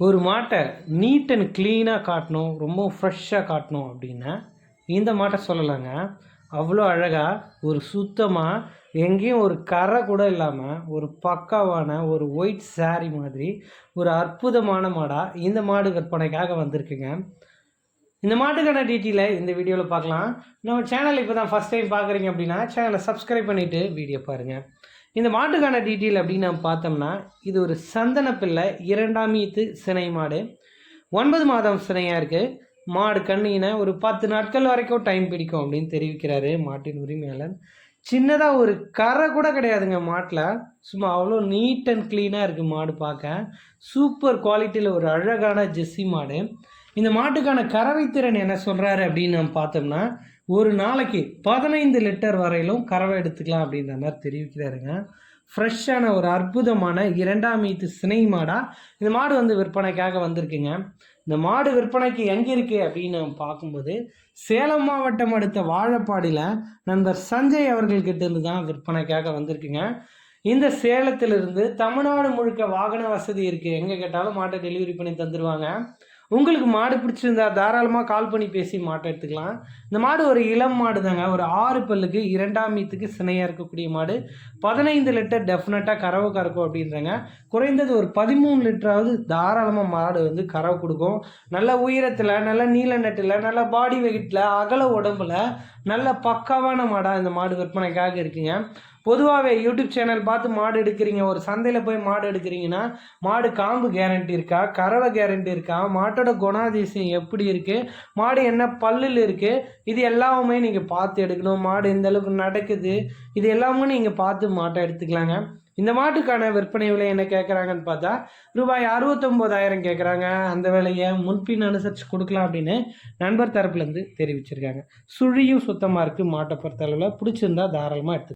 ஒரு மாட்டை NEET and க்ளீனாக காட்டணும் ரொம்ப ஃப்ரெஷ்ஷாக காட்டணும் அப்படின்னா இந்த மாட்டை சொல்லலாங்க. அவ்வளோ அழகாக ஒரு சுத்தமாக எங்கேயும் ஒரு கரை கூட இல்லாமல் ஒரு பக்காவான ஒரு ஒயிட் saree மாதிரி ஒரு அற்புதமான மாடாக இந்த மாடு விற்பனைக்காக வந்திருக்குங்க. இந்த மாட்டுக்கான டீட்டெயிலை இந்த வீடியோவில் பார்க்கலாம். நம்ம சேனல் இப்போ தான் ஃபஸ்ட் டைம் பார்க்குறீங்க அப்படின்னா சேனலை சப்ஸ்கிரைப் பண்ணிவிட்டு வீடியோ பாருங்கள் இந்த மாட்டுக்கான டீட்டெயில் அப்படின்னு நம்ம பார்த்தோம்னா இது ஒரு சந்தன பிள்ளை இரண்டாம் ஈத்து சினை மாடு. ஒன்பது மாதம் சினையாக இருக்குது மாடு கண்ணினை ஒரு பத்து நாட்கள் வரைக்கும் டைம் பிடிக்கும் அப்படின்னு தெரிவிக்கிறாரு மாட்டின் உரிமையாளர். சின்னதாக ஒரு கரை கூட கிடையாதுங்க மாட்டில். சும்மா அவ்வளோ நீட் அண்ட் க்ளீனாக இருக்குது மாடு பார்க்க. சூப்பர் குவாலிட்டியில் ஒரு அழகான ஜெஸ்ஸி மாடு. இந்த மாட்டுக்கான கறவை திறன் என்ன சொல்கிறாரு அப்படின்னு நம்ம பார்த்தோம்னா ஒரு நாளைக்கு பதினைந்து லிட்டர் வரையிலும் கறவை எடுத்துக்கலாம் அப்படின்ற மாதிரி தெரிவிக்கிறாருங்க. ஃப்ரெஷ்ஷான ஒரு அற்புதமான இரண்டாம் ஈத்து சினை மாடாக இந்த மாடு வந்து விற்பனைக்காக வந்திருக்குங்க. இந்த மாடு விற்பனைக்கு எங்கே இருக்குது அப்படின்னு நம்ம பார்க்கும்போது சேலம் மாவட்டம் அடுத்த வாழப்பாடியில் நண்பர் சஞ்சய் அவர்கள்கிட்ட இருந்து தான் விற்பனைக்காக வந்திருக்குங்க. இந்த சேலத்திலிருந்து தமிழ்நாடு முழுக்க வாகன வசதி இருக்குது எங்கே கேட்டாலும் மாட்டை டெலிவரி பண்ணி தந்துடுவாங்க உங்களுக்கு மாடு பிடிச்சிருந்தா தாராளமாக கால் பண்ணி பேசி மாட்டை எடுத்துக்கலாம். இந்த மாடு ஒரு இளம் மாடு தாங்க ஒரு ஆறு பல்லுக்கு இரண்டாம் மீத்துக்கு சினையாக இருக்கக்கூடிய மாடு. பதினைந்து லிட்டர் டெஃபினட்டாக கறவை கறக்கும் அப்படின்றாங்க. குறைந்தது ஒரு பதிமூணு லிட்டராவது தாராளமாக மாடு வந்து கறவை கொடுக்கும். நல்ல உயரத்தில் நல்ல நீல நட்டில் நல்ல பாடி வெயிட்டில் அகல உடம்புல நல்ல பக்காவான மாடாக இந்த மாடு விற்பனைக்காக இருக்குங்க. பொதுவாகவே யூடியூப் சேனல் பார்த்து மாடு எடுக்கிறீங்க ஒரு சந்தையில் போய் மாடு எடுக்கிறீங்கன்னா மாடு காம்பு கேரண்டி இருக்கா கறவை கேரண்டி இருக்கா மாட்டோட குணாதிசயம் எப்படி இருக்குது மாடு என்ன பல்லில் இருக்குது இது எல்லாமே நீங்கள் பார்த்து எடுக்கணும் மாடு எந்த அளவுக்கு நடக்குது இது எல்லாமே நீங்கள் பார்த்து மாட்டை எடுத்துக்கலாங்க. இந்த மாட்டுக்கான விற்பனை விலை என்ன கேட்குறாங்கன்னு பார்த்தா ரூபாய் அறுபத்தொம்போதாயிரம் கேட்குறாங்க அந்த விலையை முன்பின் அனுசரித்து கொடுக்கலாம் அப்படின்னு நண்பர் தரப்புலேருந்து தெரிவிச்சிருக்காங்க. சுழியும் சுத்தமாக இருக்குது மாட்டை பொறுத்தளவில். பிடிச்சிருந்தா தாராளமாக எடுத்து